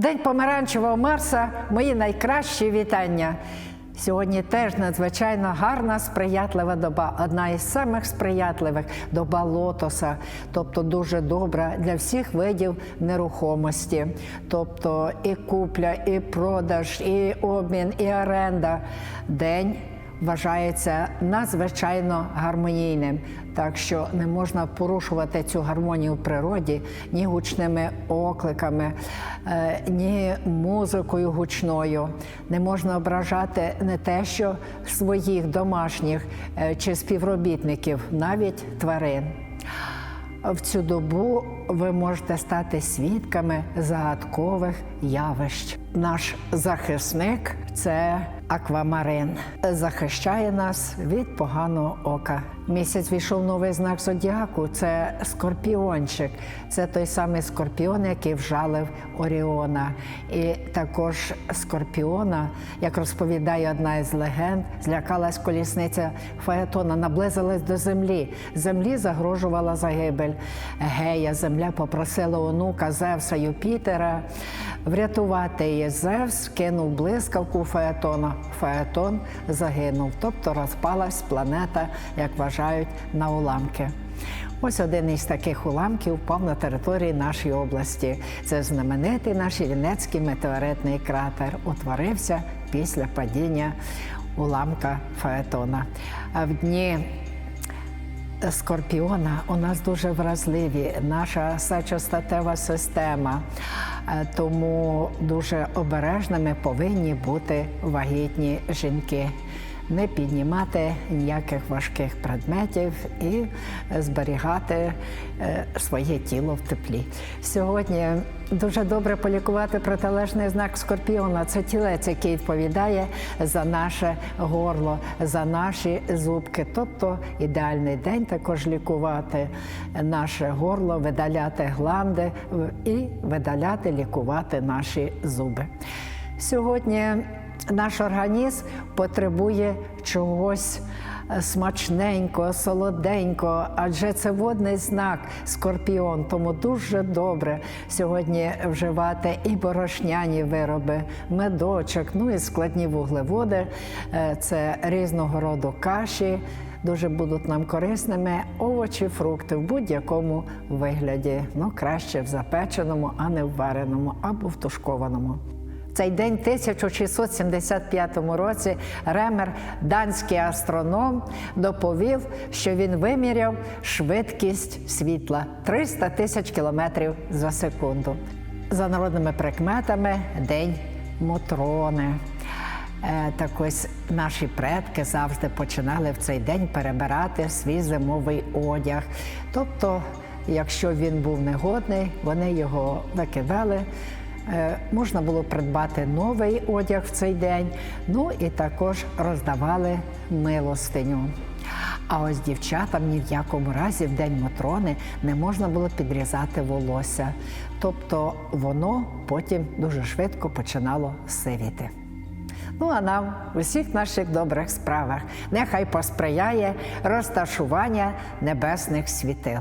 День помаранчевого Марса мої найкращі вітання. Сьогодні теж надзвичайно гарна, сприятлива доба. Одна із самих сприятливих доба лотоса, тобто дуже добра для всіх видів нерухомості. Тобто і купля, і продаж, і обмін, і оренда. День вважається надзвичайно гармонійним, так що не можна порушувати цю гармонію в природі ні гучними окликами, е, ні музикою гучною. Не можна ображати не те, що своїх домашніх е, чи співробітників, навіть тварин. В цю добу ви можете стати свідками загадкових явищ. Наш захисник це аквамарин, захищає нас від поганого ока. Місяць війшов новий знак зодіаку. Це скорпіончик. Це той самий скорпіон, який вжалив Оріона. І також скорпіона, як розповідає одна із легенд, злякалась колісниця Фаетона, наблизилась до землі. Землі загрожувала загибель. Гея, земля попросила онука Зевса Юпітера врятувати її. Зевс кинув блискавку Фаетона. Фаетон загинув, тобто розпалась планета, як вважають, на уламки. Ось один із таких уламків впав на території нашої області. Це знаменитий наш Іллінецький метеоритний кратер. Утворився після падіння уламка Фаетона. А в дні Скорпіона у нас дуже вразливі, наша сечостатева система, тому дуже обережними повинні бути вагітні жінки. Не піднімати ніяких важких предметів і зберігати е, своє тіло в теплі. Сьогодні дуже добре полікувати протилежний знак скорпіона. Це тілець, який відповідає за наше горло, за наші зубки. Тобто ідеальний день також лікувати наше горло, видаляти гланди і видаляти, лікувати наші зуби. Сьогодні наш організм потребує чогось смачненького, солоденького, адже це водний знак скорпіон. Тому дуже добре сьогодні вживати і борошняні вироби, медочок, ну і складні вуглеводи. Е, Це різного роду каші. Дуже будуть нам корисними овочі, фрукти в будь-якому вигляді. Ну, краще в запеченому, а не в вареному або в тушкованому. В Цей день, 1675 році, Ремер, данський астроном, доповів, що він виміряв швидкість світла 300 тисяч кілометрів за секунду. За народними прикметами день Мотрони. Е, Так ось наші предки завжди починали в цей день перебирати свій зимовий одяг. Тобто, якщо він був негодний, вони його викидали. Е, Можна було придбати новий одяг в цей день, ну і також роздавали милостиню. А ось дівчатам ні в якому разі в день Матрони не можна було підрізати волосся. Тобто воно потім дуже швидко починало сивіти. Ну а нам в усіх наших добрих справах нехай посприяє розташування небесних світил.